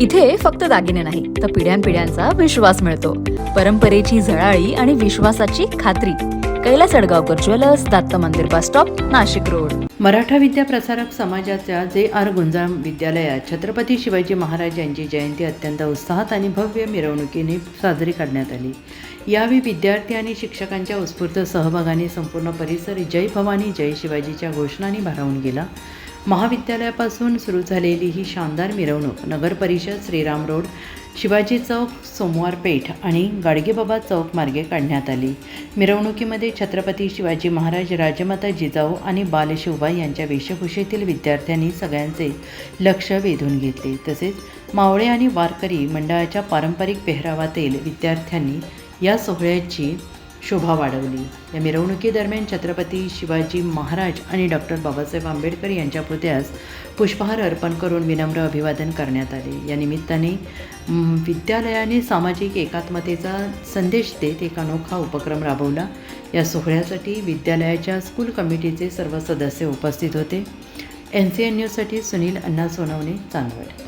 इथे फक्त दागिने नाही तर पिढ्यानपिढ्यांचा विश्वास मिळतो. परंपरेची झळाळी आणि विश्वासाची खात्री. Kailas Adgaonkar jewellers Datta Mandir bus stop Nashik road. Maratha Vidya Prasarak समाजाच्या जे आर गुंजाम विद्यालयात छत्रपती शिवाजी महाराज यांची जयंती अत्यंत उत्साहात आणि भव्य मिरवणुकीने साजरी करण्यात आली. यावेळी विद्यार्थी आणि शिक्षकांच्या उत्स्फूर्त सहभागाने संपूर्ण परिसर जय भवानी जय शिवाजीच्या घोषणांनी भारावून गेला. महाविद्यालयापासून सुरू झालेली ही शानदार मिरवणूक नगरपरिषद श्रीराम रोड शिवाजी चौक सोमवार पेठ आणि गाडगेबाबा चौक मार्गे काढण्यात आली. मिरवणुकीमध्ये छत्रपती शिवाजी महाराज राजमाता जिजाऊ आणि बालशिवबा यांच्या वेशभूषेतील विद्यार्थ्यांनी सगळ्यांचे लक्ष वेधून घेतले. तसेच मावळे आणि वारकरी मंडळाच्या पारंपरिक पेहरावातील विद्यार्थ्यांनी या सोहळ्याची शोभा वाढवली. या मिरवणुकीदरम्यान छत्रपती शिवाजी महाराज आणि डॉक्टर बाबासाहेब आंबेडकर यांच्या पुतळ्यास पुष्पहार अर्पण करून विनम्र अभिवादन करण्यात आले. या निमित्ताने विद्यालयाने सामाजिक एकात्मतेचा संदेश देत एक अनोखा उपक्रम राबवला. या सोहळ्यासाठी विद्यालयाच्या स्कूल कमिटीचे सर्व सदस्य उपस्थित होते. एन सी एन न्यूजसाठी सुनील अण्णा सोनवणे चांदवड.